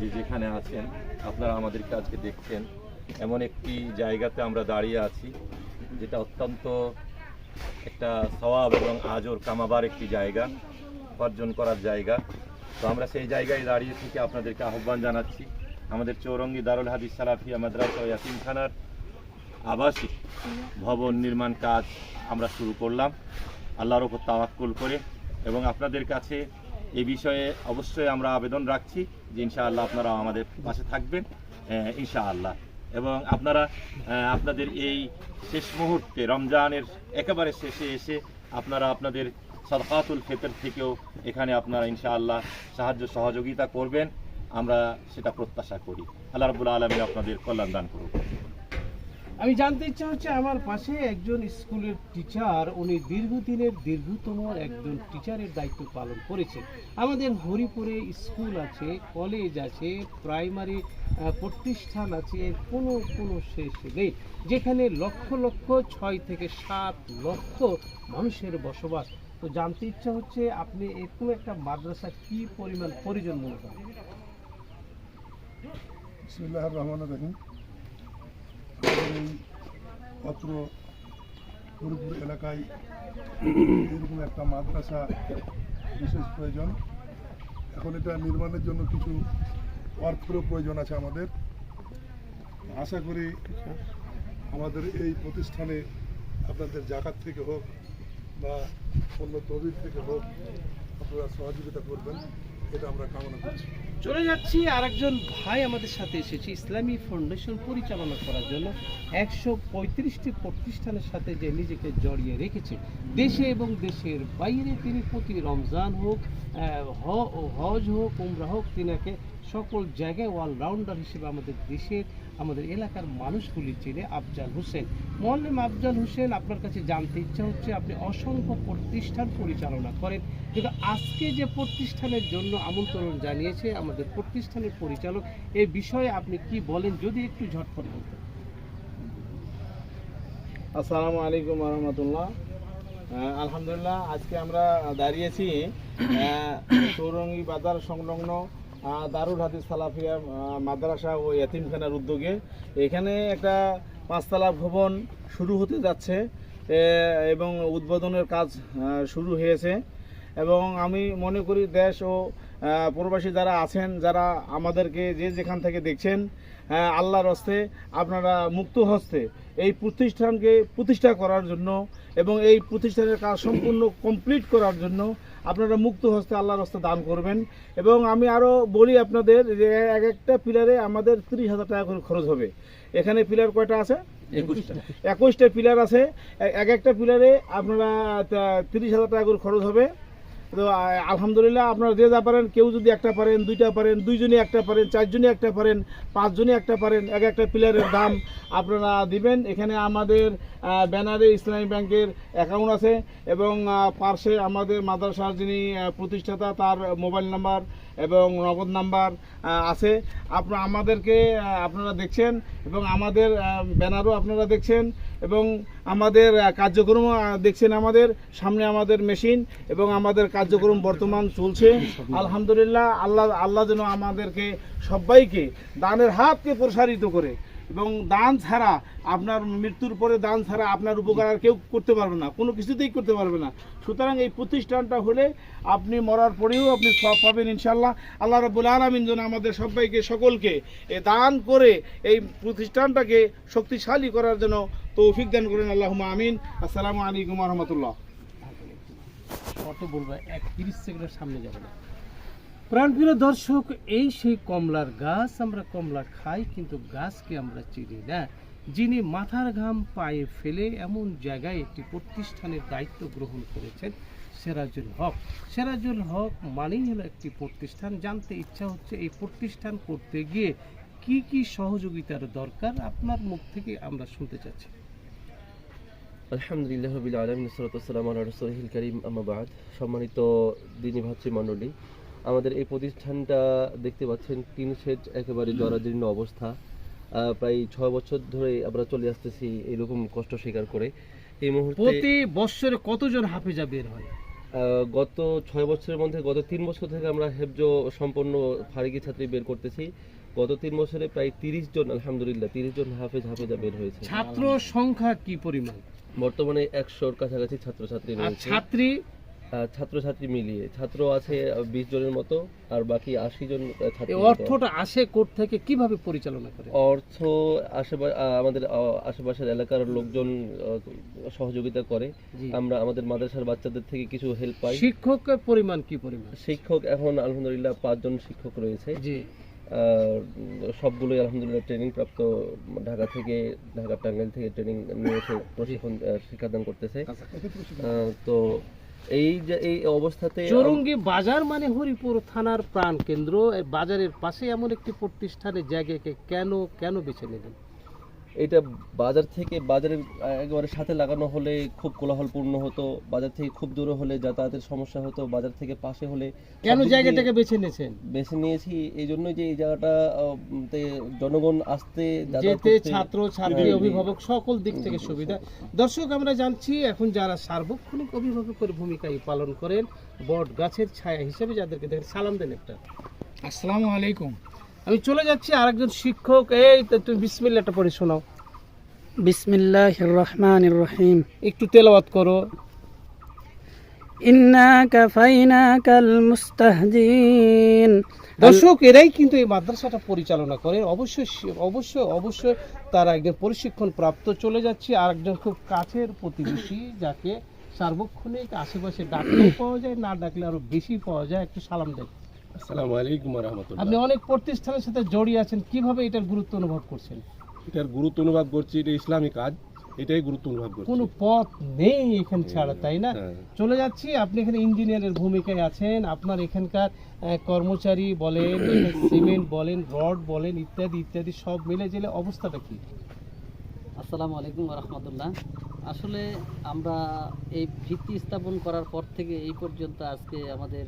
যে যেখানে আছেন, আপনারা আমাদেরকে আজকে দেখছেন। এমন একটি জায়গাতে আমরা দাঁড়িয়ে আছি, যেটা অত্যন্ত একটা সওয়াব এবং আজর কামাবার একটি জায়গা, উপার্জন করার জায়গা। তো আমরা সেই জায়গায় দাঁড়িয়ে থেকে আপনাদেরকে আহ্বান জানাচ্ছি। আমাদের চৌরঙ্গি দারুল হাদিস সালাফিয়া মাদ্রাসা ও ইয়াতিমখানার আবাসিক ভবন নির্মাণ কাজ আমরা শুরু করলাম। আল্লাহর ওপর তাওয়াক্কুল করে এবং আপনাদের কাছে এই বিষয়ে অবশ্যই আমরা আবেদন রাখছি যে ইনশাআল্লাহ আপনারা আমাদের পাশে থাকবেন আহ, ইনশাআল্লাহ। এবং আপনারা আপনাদের এই শেষ মুহূর্তে রমজানের একেবারে শেষে এসে আপনারা আপনাদের সদকাতুল ফেতর থেকেও এখানে আপনারা ইনশাআল্লাহ সাহায্য সহযোগিতা করবেন। আমরা সেটা প্রত্যাশা করি। আল্লাহ রাবুল আলমী আপনাদের কল্যাণ দান করুন আমি জানতে ইচ্ছা হচ্ছে আমার পাশে একজন স্কুলের টিচার উনি দীর্ঘদিনের, দীর্ঘতম একজন টিচারের দায়িত্ব পালন করেছেন। আমাদের হরিপুরে স্কুল আছে কলেজ আছে প্রাইমারি প্রতিষ্ঠান আছে, কোনো কোনো শেষ নেই। যেখানে লক্ষ লক্ষ, ছয় থেকে সাত লক্ষ মানুষের বসবাস। তো জানতে ইচ্ছা হচ্ছে আপনি এরকম একটা মাদ্রাসা কি পরিমাণ প্রয়োজন মনে করেন? এই অত্র হরিপুর এলাকায় এরকম একটা মাদ্রাসা বিশেষ প্রয়োজন। এখন এটা নির্মাণের জন্য কিছু অর্থেরও প্রয়োজন আছে আমাদের। আশা করি আমাদের এই প্রতিষ্ঠানে আপনাদের জাকাত থেকে হোক বা অন্য তহবিল থেকে হোক আপনারা সহযোগিতা করবেন, এটা আমরা কামনা করছি। চলে যাচ্ছি, আরেকজন ভাই আমাদের সাথে এসেছে, ইসলামী ফাউন্ডেশন পরিচালনা করার জন্য। একশো পঁয়ত্রিশটি প্রতিষ্ঠানের সাথে যে নিজেকে জড়িয়ে রেখেছে, দেশে এবং দেশের বাইরে তিনি প্রতি রমজান হোক হজ হোক, উমরা হোক, তিনাকে সকল জায়গায় অলরাউন্ডার হিসেবে আমাদের দেশের, আমাদের এলাকার মানুষগুলি চিনে আফজাল হোসেন। মোহাম্মদ আফজাল হোসেন, আপনার কাছে জানতে ইচ্ছা হচ্ছে আপনি অসংখ্য প্রতিষ্ঠান পরিচালনা করেন। কিন্তু আজকে যে প্রতিষ্ঠানের জন্য আমন্ত্রণ জানিয়েছে আমাদের প্রতিষ্ঠানের পরিচালক এই বিষয়ে আপনি কি বলেন? যদি একটু ঝটপট বলতেন। আসসালামু আলাইকুম রহমতুল্লাহ। আলহামদুলিল্লাহ, আজকে আমরা দাঁড়িয়েছি চৌরঙ্গি বাজার সংলগ্ন দারুল হাদিস সালাফিয়া মাদ্রাসা ও ইয়াতিমখানার উদ্যোগে এখানে একটা পাঁচতলা ভবন শুরু হতে যাচ্ছে এবং উদ্বোধনের কাজ শুরু হয়েছে। এবং আমি মনে করি দেশ ও প্রবাসী যারা আছেন, যারা আমাদেরকে যে যেখান থেকে দেখছেন আল্লাহর হস্তে আপনারা মুক্ত হস্তে এই প্রতিষ্ঠানকে প্রতিষ্ঠা করার জন্য এবং এই প্রতিষ্ঠানের কাজ সম্পূর্ণ কমপ্লিট করার জন্য আপনারা মুক্ত হস্তে আল্লাহর হস্তে দান করবেন। এবং আমি আরও বলি আপনাদের যে এক একটা পিলারে আমাদের তিরিশ হাজার টাকা করে খরচ হবে। এখানে পিলার কয়টা আছে? একুশটা। একুশটা পিলার আছে। এক একটা পিলারে আপনারা তিরিশ হাজার টাকা করে খরচ হবে। তো আলহামদুলিল্লাহ আপনারা যে যা পারেন, কেউ যদি একটা পারেন, দুইটা পারেন দুইজনে একটা পারেন চারজনে একটা পারেন পাঁচজনে একটা পারেন, এক একটা প্লেয়ারের দাম আপনারা দিবেন। এখানে আমাদের ব্যানারে ইসলামী ব্যাংকের অ্যাকাউন্ট আছে এবং পার্শ্বে আমাদের মাদ্রাসার যিনি প্রতিষ্ঠাতা তার মোবাইল নাম্বার এবং নগদ নাম্বার আছে। আপনারা আমাদেরকে আপনারা দেখছেন এবং আমাদের ব্যানারও আপনারা দেখছেন। এবং আমাদের কার্যক্রম দেখছেন আমাদের, সামনে আমাদের মেশিন এবং আমাদের কার্যক্রম বর্তমান চলছে। আলহামদুলিল্লাহ, আল্লাহ আল্লাহ যেন আমাদেরকে সবাইকে দানের হাতকে প্রসারিত করে এবং দান ছাড়া আপনার মৃত্যুর পরে দান ছাড়া আপনার উপকার আর কেউ করতে পারবে না, কোনো কিছুতেই করতে পারবে না। সুতরাং এই প্রতিষ্ঠানটা হলে আপনি মরার পরেও আপনি সব পাবেন ইনশাল্লাহ আল্লাহ রবুল আলমিন যেন আমাদের সবাইকে, সকলকে এ দান করে এই প্রতিষ্ঠানটাকে শক্তিশালী করার জন্য তৌফিক দান করেন। আল্লাহ আমিন। আসসালামু আলাইকুম রহমতুল্লাহ। কত বলব, এক তিরিশ সেকেন্ডের সামনে যাবে না। প্রাণপ্রিয় দর্শক, এই সেই কমলার গাছ আমরা কমলা খাই, কিন্তু গাছকে আমরা চিনি না। যিনি মাথার ঘাম পায়ে ফেলে এমন জায়গায় একটি প্রতিষ্ঠানের দায়িত্ব গ্রহণ করেছেন, সেরাজুল হক। সেরাজুল হক মানেই হলো একটি প্রতিষ্ঠান। জানতে ইচ্ছা হচ্ছে এই প্রতিষ্ঠান করতে গিয়ে কি কি সহযোগিতার দরকার, আপনার মুখ থেকে আমরা শুনতে চাচ্ছি। আলহামদুলিল্লাহ রবিল সরতাম রসুল করিম আমাবাদ সম্মানিত দিনী ভাতৃমণ্ডলী আমাদের এই প্রতিষ্ঠানটা দেখতে পাচ্ছেন টিন শেড একেবারে জরাজীর্ণ অবস্থা। প্রায় ছয় বছর ধরে আমরা চলে আসতেছি এরকম কষ্ট স্বীকার করে। এই মুহূর্তে প্রতি বৎসরে কতজন হাফেজা বের হয়? গত ছয় বছরের মধ্যে গত তিন বছর থেকে আমরা হেফজ সম্পন্ন ফারিকি ছাত্রী বের করতেছি। গত তিন বছরে প্রায় তিরিশ জন আলহামদুলিল্লাহ তিরিশ জন হাফেজ হাফেজা বের হয়েছে। ছাত্র সংখ্যা কি পরিমাণ? বর্তমানে একশোর কাছাকাছি ছাত্রছাত্রী রয়েছে। ছাত্রী ছাত্রছাত্রী মিলিয়ে। ছাত্র আছে বিশ জনের মতো আর বাকি আশি জন। অর্থটা আসে কোর্ট থেকে কীভাবে পরিচালনা করে? অর্থ আশেপাশে আমাদের আশেপাশের এলাকার লোকজন সহযোগিতা করে। আমরা আমাদের মাদ্রাসার বাচ্চাদের থেকে কিছু হেল্প পাই। শিক্ষকের পরিমাণ কি পরিমাণ? শিক্ষক এখন আলহামদুলিল্লাহ পাঁচজন শিক্ষক রয়েছে। জি। সবগুলোই আলহামদুলিল্লাহ ট্রেনিং প্রাপ্ত ঢাকা থেকে ঢাকা টাঙ্গাইল থেকে ট্রেনিং নিয়েছে প্রশিক্ষণ শিক্ষাদান করতেছে। আহ, তো এই যে, এই অবস্থাতে চৌরঙ্গি বাজার মানে হরিপুর থানার প্রাণ কেন্দ্র এই বাজারের পাশে এমন একটি প্রতিষ্ঠানের জায়গাকে কেন কেন বেছে নিলেন? এটা বাজার থেকে বাজারের একেবারে সাথে লাগানো হলে খুব কোলাহলপূর্ণ হতো। বাজার থেকে খুব দূরে হলে যাতায়াতের সমস্যা হতো। বাজার থেকে পাশে হলে কেন জায়গাটাকে বেছে নিয়েছেন? বেছে নিয়েছি। এই জন্যই যে এই জায়গাটা জনগণ আসতে যেতে ছাত্র ছাত্রী। অভিভাবক সকল দিক থেকে সুবিধা। দর্শক আমরা জানছি এখন যারা সার্বক্ষণিক অভিভাবকের ভূমিকায় পালন করেন বট গাছের ছায়া হিসেবে যাদেরকে দেখেন সালাম দেন একটা। আসসালামু আলাইকুম। আমি চলে যাচ্ছি আরেকজন শিক্ষক। এই তুমি বিসমিল্লাটা পড়ে শোনাও। বিসমিল্লাহ রহমান রহিম একটু তেলাবাদ করো দর্শক এরাই কিন্তু এই মাদ্রাসাটা পরিচালনা করে। অবশ্যই অবশ্যই অবশ্যই তারা একজন প্রশিক্ষণ প্রাপ্ত চলে যাচ্ছে আর একজন খুব কাছের প্রতিবেশী যাকে সার্বক্ষণিক আশেপাশে ডাকলেও পাওয়া যায় না ডাকলে আরও বেশি পাওয়া যায়। একটু সালাম দেয়। আসসালামু আলাইকুম রহমতুল্লাহ আপনি অনেক প্রতিষ্ঠানের সাথে জড়িয়ে আছেন কীভাবে এটার গুরুত্ব অনুভব করছেন? এটার গুরুত্ব অনুভব করছি এটা ইসলামী কাজ এটাই গুরুত্ব অনুভব করছি। কোনো পথ নেই এখানে ছাড়া তাই না? হ্যাঁ। চলে যাচ্ছি আপনি এখানে ইঞ্জিনিয়ারের ভূমিকায় আছেন আপনার এখানকার আহ, কর্মচারী বলেন সিমেন্ট বলেন রড বলেন ইত্যাদি ইত্যাদি সব মিলে জেলে অবস্থাটা কি? আসসালামু আলাইকুম রহমতুল্লাহ আসলে আমরা এই ভিত্তি স্থাপন করার পর থেকে এই পর্যন্ত আজকে আমাদের